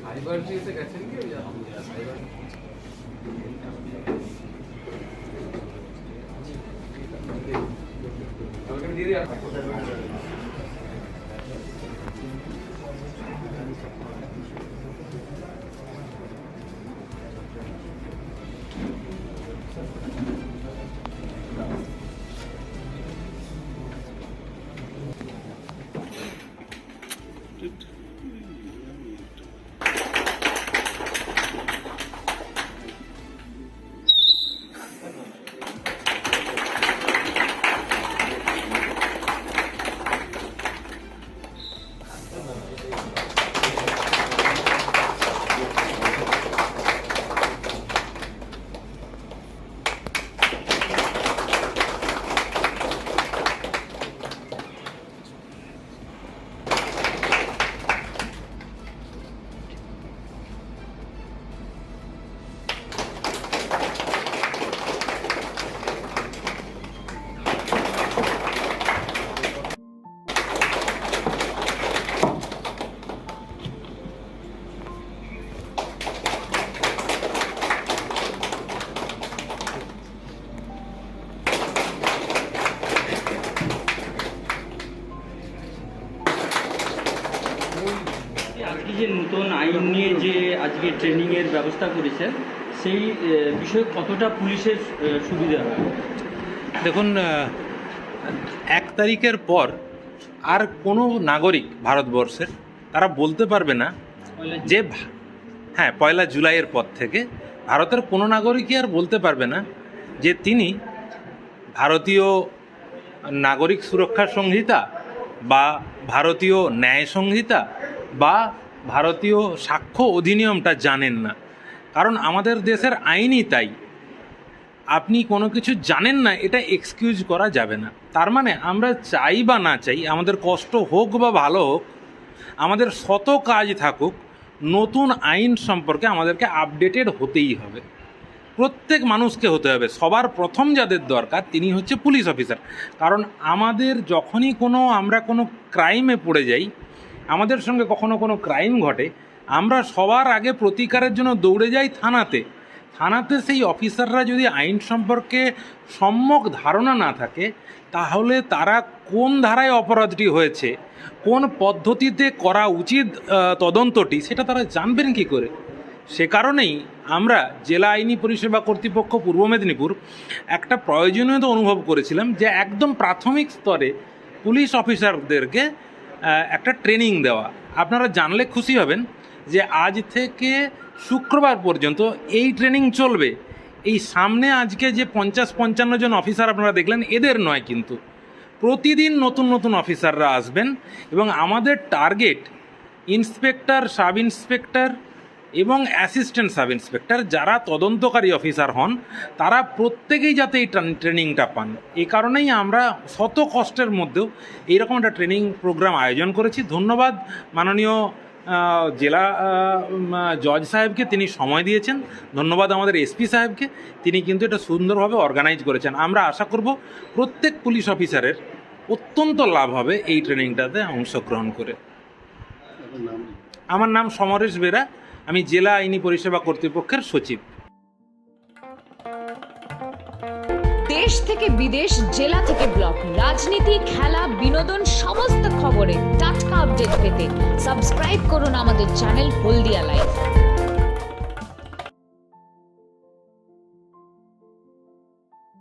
Cyber জিএসে গেছেন কি ওই সাইবার ওখানে আজকে যে নতুন আইন নিয়ে যে আজকে ট্রেনিং এর ব্যবস্থা করেছে সেই বিষয়ে কতটা পুলিশের সুবিধা? হয় দেখুন এক তারিখের পর আর কোনো নাগরিক ভারতবর্ষের তারা বলতে পারবে না যে হ্যাঁ পয়লা জুলাইয়ের পর থেকে ভারতের কোনো নাগরিকই আর বলতে পারবে না যে তিনি ভারতীয় নাগরিক সুরক্ষা সংহিতা বা ভারতীয় ন্যায় সংহিতা বা ভারতীয় সাক্ষ্য অধিনিয়মটা জানেন না। কারণ আমাদের দেশের আইনই তাই। আপনি কোনো কিছু জানেন না, এটা এক্সকিউজ করা যাবে না। তার মানে আমরা চাই বা না চাই, আমাদের কষ্ট হোক বা ভালো হোক, আমাদের শত কাজ থাকুক, নতুন আইন সম্পর্কে আমাদেরকে আপডেটেড হতেই হবে। প্রত্যেক মানুষকে হতে হবে। সবার প্রথম যাদের দরকার, তিনি হচ্ছে পুলিশ অফিসার। কারণ আমাদের যখনই কোনো, আমরা কোনো ক্রাইমে পড়ে যাই, আমাদের সঙ্গে কখনো কোনো ক্রাইম ঘটে, আমরা সবার আগে প্রতিকারের জন্য দৌড়ে যাই থানাতে। থানাতে সেই অফিসাররা যদি আইন সম্পর্কে সম্যক ধারণা না থাকে, তাহলে তারা কোন ধারায় অপরাধটি হয়েছে, কোন পদ্ধতিতে করা উচিত তদন্তটি, সেটা তারা জানবেন কি করে? সে কারণেই আমরা জেলা আইনি পরিষেবা কর্তৃপক্ষ পূর্ব মেদিনীপুর একটা প্রয়োজনীয়তা অনুভব করেছিলাম যে একদম প্রাথমিক স্তরে পুলিশ অফিসারদেরকে একটা ট্রেনিং দেওয়া। আপনারা জানলে খুশি হবেন যে আজ থেকে শুক্রবার পর্যন্ত এই ট্রেনিং চলবে। এই সামনে আজকে যে পঞ্চাশ পঞ্চান্ন জন অফিসার আপনারা দেখলেন, এদের নয় কিন্তু। প্রতিদিন নতুন নতুন অফিসাররা আসবেন এবং আমাদের টার্গেট ইন্সপেক্টর, সাব ইন্সপেক্টর এবং অ্যাসিস্ট্যান্ট সাব ইন্সপেক্টর যারা তদন্তকারী অফিসার হন তারা প্রত্যেকেই যাতে এই ট্রেন- ট্রেনিংটা পান। এ কারণেই আমরা শত কষ্টের মধ্যেও এইরকম একটা ট্রেনিং প্রোগ্রাম আয়োজন করেছি। ধন্যবাদ মাননীয় জেলা জজ সাহেবকে তিনি সময় দিয়েছেন। ধন্যবাদ আমাদের এসপি সাহেবকে। তিনি কিন্তু এটা সুন্দরভাবে অর্গানাইজ করেছেন। আমরা আশা করব প্রত্যেক পুলিশ অফিসারের অত্যন্ত লাভ হবে এই ট্রেনিংটাতে অংশগ্রহণ করে। আমার নাম সমরেশ বেরা। আমি জেলা আইনি পরিষেবা কর্তৃপক্ষের সচিব। দেশ থেকে বিদেশ, জেলা থেকে ব্লক, রাজনীতি, খেলা, বিনোদন, সমস্ত খবরে টাটকা আপডেট পেতে সাবস্ক্রাইব করুন আমাদের চ্যানেল হলদিয়া লাইভ